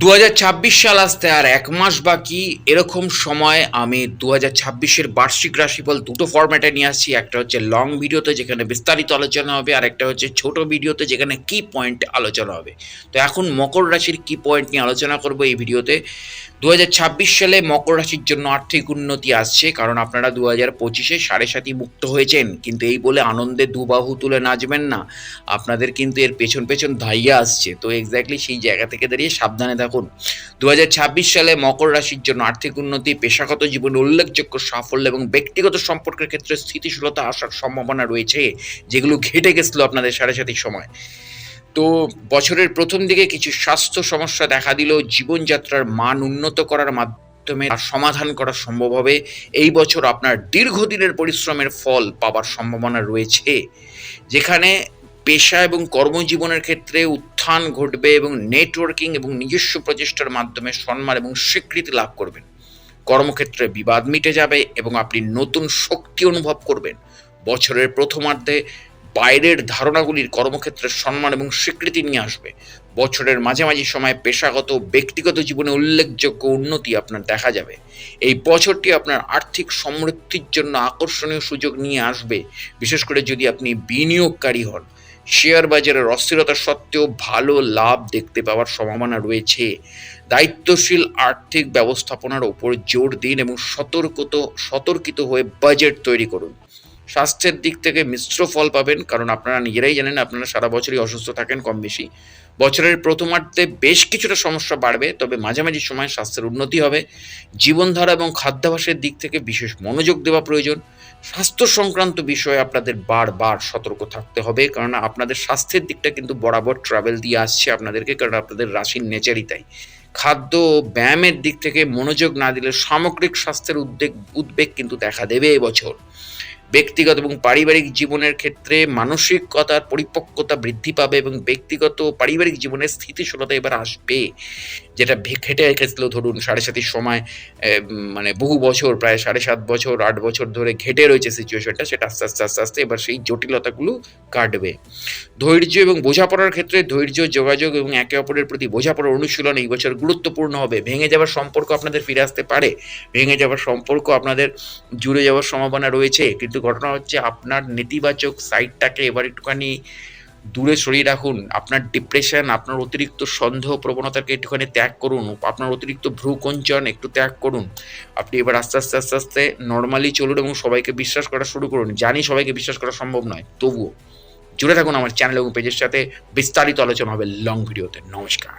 দু হাজার ছাব্বিশ সাল আসতে আর এক মাস বাকি, এরকম সময় আমি দু হাজার ছাব্বিশের বার্ষিক রাশিফল দুটো ফরম্যাটে নিয়ে আসছি। একটা হচ্ছে লং ভিডিওতে যেখানে বিস্তারিত আলোচনা হবে, আর একটা হচ্ছে ছোট ভিডিওতে যেখানে কি পয়েন্ট আলোচনা হবে। তো এখন মকর রাশির কি পয়েন্ট নিয়ে আলোচনা করব এই ভিডিওতে দু হাজার ছাব্বিশ সালে মকর রাশির জন্য আর্থিক উন্নতি আসছে, কারণ আপনারা দু হাজার পঁচিশে সাড়ে সাতি মুক্ত হয়েছেন। কিন্তু এই বলে আনন্দে দুবাহু তুলে নাচবেন না। আপনাদের কিন্তু এর পেছন পেছন ধাইয়া আসছে। তো এক্স্যাক্টলি সেই জায়গা থেকে দাঁড়িয়ে সাবধানে থাকুন দু সালে মকর রাশির জন্য আর্থিক উন্নতি, পেশাগত জীবনে উল্লেখযোগ্য সাফল্য এবং ব্যক্তিগত সম্পর্কের ক্ষেত্রে স্থিতিশীলতা আসার সম্ভাবনা রয়েছে, যেগুলো ঘেটে গেছিল আপনাদের সাড়ে সাতির সময়। তো বছরের প্রথম দিকে কিছু স্বাস্থ্য সমস্যা দেখা দিলেও জীবনযাত্রার মান উন্নত করার মাধ্যমে তার সমাধান করা সম্ভব হবে। এই বছর আপনার দীর্ঘদিনের পরিশ্রমের ফল পাবার সম্ভাবনা রয়েছে, যেখানে পেশা এবং কর্মজীবনের ক্ষেত্রে উত্থান ঘটবে এবং নেটওয়ার্কিং এবং নিজস্ব প্রচেষ্টার মাধ্যমে সম্মান এবং স্বীকৃতি লাভ করবেন। কর্মক্ষেত্রে বিবাদ মিটে যাবে এবং আপনি নতুন শক্তি অনুভব করবেন। বছরের প্রথমার্ধে বাইরের ধারণাগুলির কর্মক্ষেত্রে সম্মান এবং স্বীকৃতি নিয়ে আসবে। বছরের মাঝামাঝি সময় পেশাগত ব্যক্তিগত জীবনে উল্লেখযোগ্য উন্নতি আপনার দেখা যাবে। এই বছরটি আপনার আর্থিক সমৃদ্ধির জন্য আকর্ষণীয় সুযোগ নিয়ে আসবে। বিশেষ করে যদি আপনি বিনিয়োগকারী হন শেয়ার বাজারের অস্থিরতা সত্ত্বেও ভালো লাভ দেখতে পাওয়ার সম্ভাবনা রয়েছে। দায়িত্বশীল আর্থিক ব্যবস্থাপনার ওপর জোর দিন এবং সতর্কত, সতর্কিত হয়ে বাজেট তৈরি করুন। স্বাস্থ্যের দিক থেকে মিশ্র ফল পাবেন, কারণ আপনারা নিজেরাই জানেন আপনারা সারা বছরই অসুস্থ থাকেন কম বেশি। বছরের প্রথমার্ধে বেশ কিছুটা সমস্যা বাড়বে, তবে মাঝামাঝি সময় স্বাস্থ্যের উন্নতি হবে। জীবনধারা এবং খাদ্যাভ্যাসের দিক থেকে বিশেষ মনোযোগ দেওয়া প্রয়োজন। স্বাস্থ্য সংক্রান্ত বিষয়ে আপনাদের বারবার সতর্ক থাকতে হবে, কারণ আপনাদের স্বাস্থ্যের দিকটা কিন্তু বরাবর ট্রাভেল দিয়ে আসছে আপনাদেরকে, কারণ আপনাদের রাশির নেচারই তাই। খাদ্য ব্যায়ামের দিক থেকে মনোযোগ না দিলে সামগ্রিক স্বাস্থ্যের উদ্বেগ উদ্বেগ কিন্তু দেখা দেবে এবছর। ব্যক্তিগত এবং পারিবারিক জীবনের ক্ষেত্রে মানসিকতার পরিপক্কতা বৃদ্ধি পাবে এবং ব্যক্তিগত পারিবারিক জীবনের স্থিতিশীলতা এবার আসবে। যেটা খেটে রেখেছিল ধরুন সাড়ে সাতির সময় মানে বহু বছর, প্রায় সাড়ে সাত বছর, আট বছর ধরে ঘেটে রয়েছে সিচুয়েশনটা সেটা আস্তে আস্তে আস্তে আস্তে এবার সেই জটিলতাগুলো কাটবে। ধৈর্য এবং বোঝাপড়ার ক্ষেত্রে ধৈর্য, যোগাযোগ এবং একে অপরের প্রতি বোঝাপড়ার অনুশীলন এই বছর গুরুত্বপূর্ণ হবে। ভেঙে যাওয়ার সম্পর্ক আপনাদের ফিরে আসতে পারে। ভেঙে যাওয়ার সম্পর্ক আপনাদের জুড়ে যাওয়ার সম্ভাবনা রয়েছে। কিন্তু ঘটনা হচ্ছে, আপনার নেতিবাচক সাইডটাকে এবার একটুখানি দূরে সরিয়ে রাখুন। আপনার ডিপ্রেশন আপনার অতিরিক্ত সন্দেহ, প্রবণতাকে একটুখানি ত্যাগ করুন। আপনার অতিরিক্ত ভ্রুকঞ্চন একটু ত্যাগ করুন। আপনি এবার আস্তে আস্তে আস্তে আস্তে নর্মালি চলুন এবং সবাইকে বিশ্বাস করা শুরু করুন। জানি সবাইকে বিশ্বাস করা সম্ভব নয়, তবুও জুড়ে থাকুন আমার চ্যানেল এবং পেজের সাথে বিস্তারিত আলোচনা হবে লং ভিডিওতে নমস্কার।